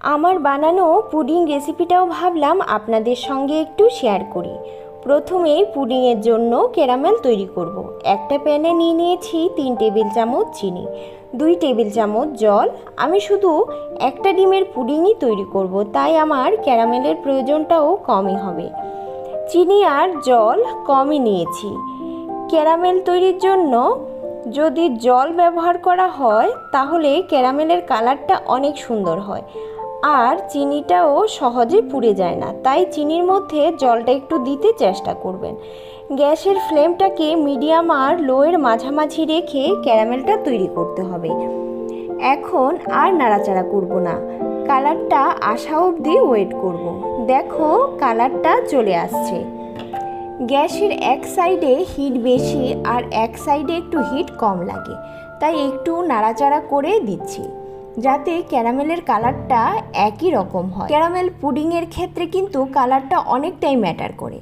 আমার বানানো পুডিং রেসিপিটাও ভাবলাম আপনাদের সঙ্গে একটু শেয়ার করি। প্রথমে পুডিংয়ের জন্য ক্যারামেল তৈরি করব। একটা প্যানে নিয়ে নিয়েছি তিন টেবিল চামচ চিনি, দুই টেবিল চামচ জল। আমি শুধু একটা ডিমের পুডিংই তৈরি করব, তাই আমার ক্যারামেলের প্রয়োজনটাও কমই হবে। চিনি আর জল কমই নিয়েছি। ক্যারামেল তৈরির জন্য যদি জল ব্যবহার করা হয়, তাহলে ক্যারামেলের কালারটা অনেক সুন্দর হয়। আর চিনিটাও সহজে পুড়ে যায় না, তাই চিনির মধ্যে জলটা একটু দিতে চেষ্টা করবেন। গ্যাসের ফ্লেমটাকে মিডিয়াম আর লোয়ের মাঝামাঝি রেখে ক্যারামেলটা তৈরি করতে হবে। এখন আর নাড়াচাড়া করব না, কালারটা আসা অবধি ওয়েট করব। দেখো কালারটা চলে আসছে। গ্যাসের এক সাইডে হিট বেশি আর এক সাইডে একটু হিট কম লাগে, তাই একটু নাড়াচাড়া করে দিচ্ছি। যাতে ক্যারামেলের কালারটা একই রকম হয়। ক্যারামেল পুডিংয়ের ক্ষেত্রে কিন্তু কালারটা অনেকটাই ম্যাটার করে।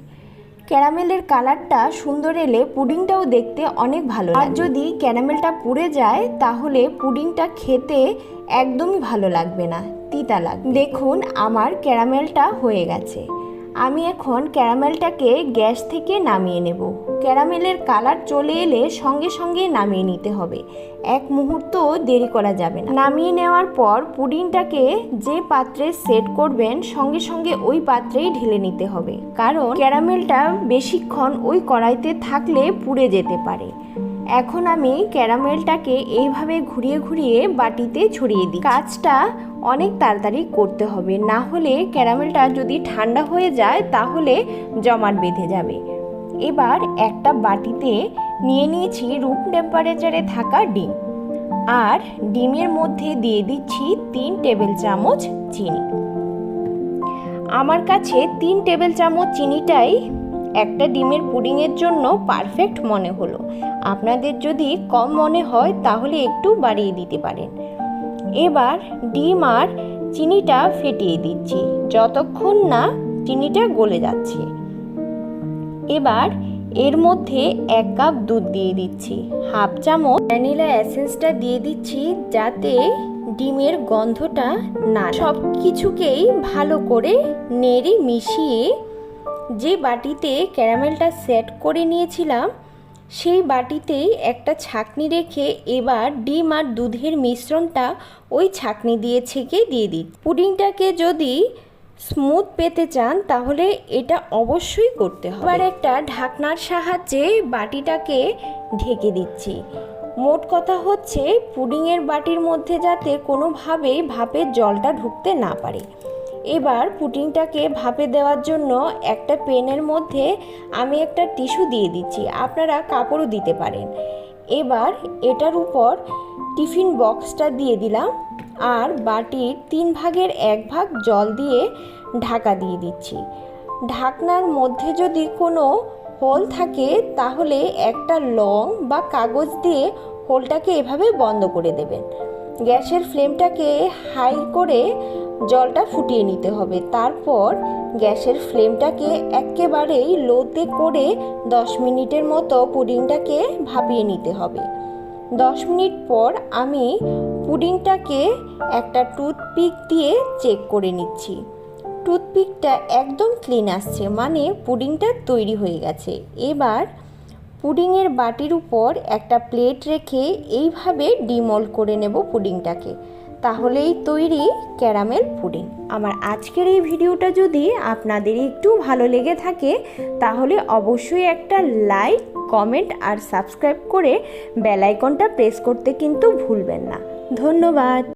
ক্যারামেলের কালারটা সুন্দর এলে পুডিংটাও দেখতে অনেক ভালো আর যদি ক্যারামেলটা পুড়ে যায় তাহলে পুডিংটা খেতে একদমই ভালো লাগবে না তিতা লাগবে। দেখুন আমার ক্যারামেলটা হয়ে গেছে। আমি এখন ক্যারামেলটাকে গ্যাস থেকে নামিয়ে নেব। ক্যারামেলের কালার চলে এলে সঙ্গে সঙ্গে নামিয়ে নিতে হবে। এক মুহূর্ত দেরি করা যাবে না। নামিয়ে নেওয়ার পর পুডিংটাকে যে পাত্রে সেট করবেন, সঙ্গে সঙ্গে ওই পাত্রেই ঢেলে নিতে হবে। কারণ ক্যারামেলটা বেশিক্ষণ ওই কড়াইতে থাকলে পুড়ে যেতে পারে। এখন আমি ক্যারামেলটাকে এইভাবে ঘুরিয়ে ঘুরিয়ে বাটিতে ছড়িয়ে দিই। কাজটা অনেক তাড়াতাড়ি করতে হবে, না হলে ক্যারামেলটা যদি ঠান্ডা হয়ে যায় তাহলে জমাট বেঁধে যাবে। এবার একটা বাটিতে নিয়ে নিয়েছি রুম টেম্পারেচারে থাকা ডিম। আর ডিমের মধ্যে দিয়ে দিচ্ছি তিন টেবিল চামচ চিনি। আমার কাছে তিন টেবিল চামচ চিনিটাই একটা ডিমের পুডিংয়ের জন্য পারফেক্ট মনে হলো। আপনাদের যদি কম মনে হয়, তাহলে একটু বাড়িয়ে দিতে পারেন। এবার ডিম আর চিনিটা ফেটিয়ে দিচ্ছি। যতক্ষণ না চিনিটা গলে যাচ্ছে। এবার এর মধ্যে এক কাপ দুধ দিয়ে দিচ্ছি। হাফ চামচ ভ্যানিলা অ্যাসেন্সটা দিয়ে দিচ্ছি যাতে ডিমের গন্ধটা না সব কিছুকেই ভালো করে নেড়ে মিশিয়ে যে বাটিতে ক্যারামেলটা সেট করে নিয়েছিলাম, সেই বাটিতেই একটা ছাকনি রেখে এবার ডিম আর দুধের মিশ্রণটা ওই ছাকনি দিয়ে ছেঁকে দিয়ে দিই। পুডিংটাকে যদি স্মুথ পেতে চান, তাহলে এটা অবশ্যই করতে হবে। এবার একটা ঢাকনার সাহায্যে বাটিটাকে ঢেকে দিচ্ছি। মোট কথা হচ্ছে, পুডিংয়ের বাটির মধ্যে যাতে কোনোভাবেই ভাপের জলটা ঢুকতে না পারে। এবার পুটিংটাকে ভাপে দেওয়ার জন্য একটা পেনের মধ্যে আমি একটা টিস্যু দিয়ে দিচ্ছি, আপনারা কাপড়ও দিতে পারেন। এবার এটার উপর টিফিন বক্সটা দিয়ে দিলাম আর বাটির তিন ভাগের এক ভাগ জল দিয়ে ঢাকা দিয়ে দিচ্ছি। ঢাকনার মধ্যে যদি কোনো হোল থাকে, তাহলে একটা লং বা কাগজ দিয়ে হোলটাকে এভাবে বন্ধ করে দেবেন। গ্যাসের ফ্লেমটাকে হাই করে জলটা ফুটিয়ে নিতে হবে। তারপর গ্যাসের ফ্লেমটাকে একেবারেই লোতে করে দশ মিনিটের মতো পুডিংটাকে ভাপিয়ে নিতে হবে। দশ মিনিট পর আমি পুডিংটাকে একটা টুথপিক দিয়ে চেক করে নিচ্ছি। টুথপিকটা একদম ক্লিন আসছে মানে পুডিংটা তৈরি হয়ে গেছে। এবার পুডিংয়ের বাটির উপর একটা প্লেট রেখে এইভাবে ডিমল করে নেব পুডিংটাকে। তাহলেই তৈরি ক্যারামেল পুডিং। আমার আজকের এই ভিডিওটা যদি আপনাদের একটু ভালো লেগে থাকে, তাহলে অবশ্যই একটা লাইক, কমেন্ট আর সাবস্ক্রাইব করে বেল আইকনটা প্রেস করতে কিন্তু ভুলবেন না। ধন্যবাদ।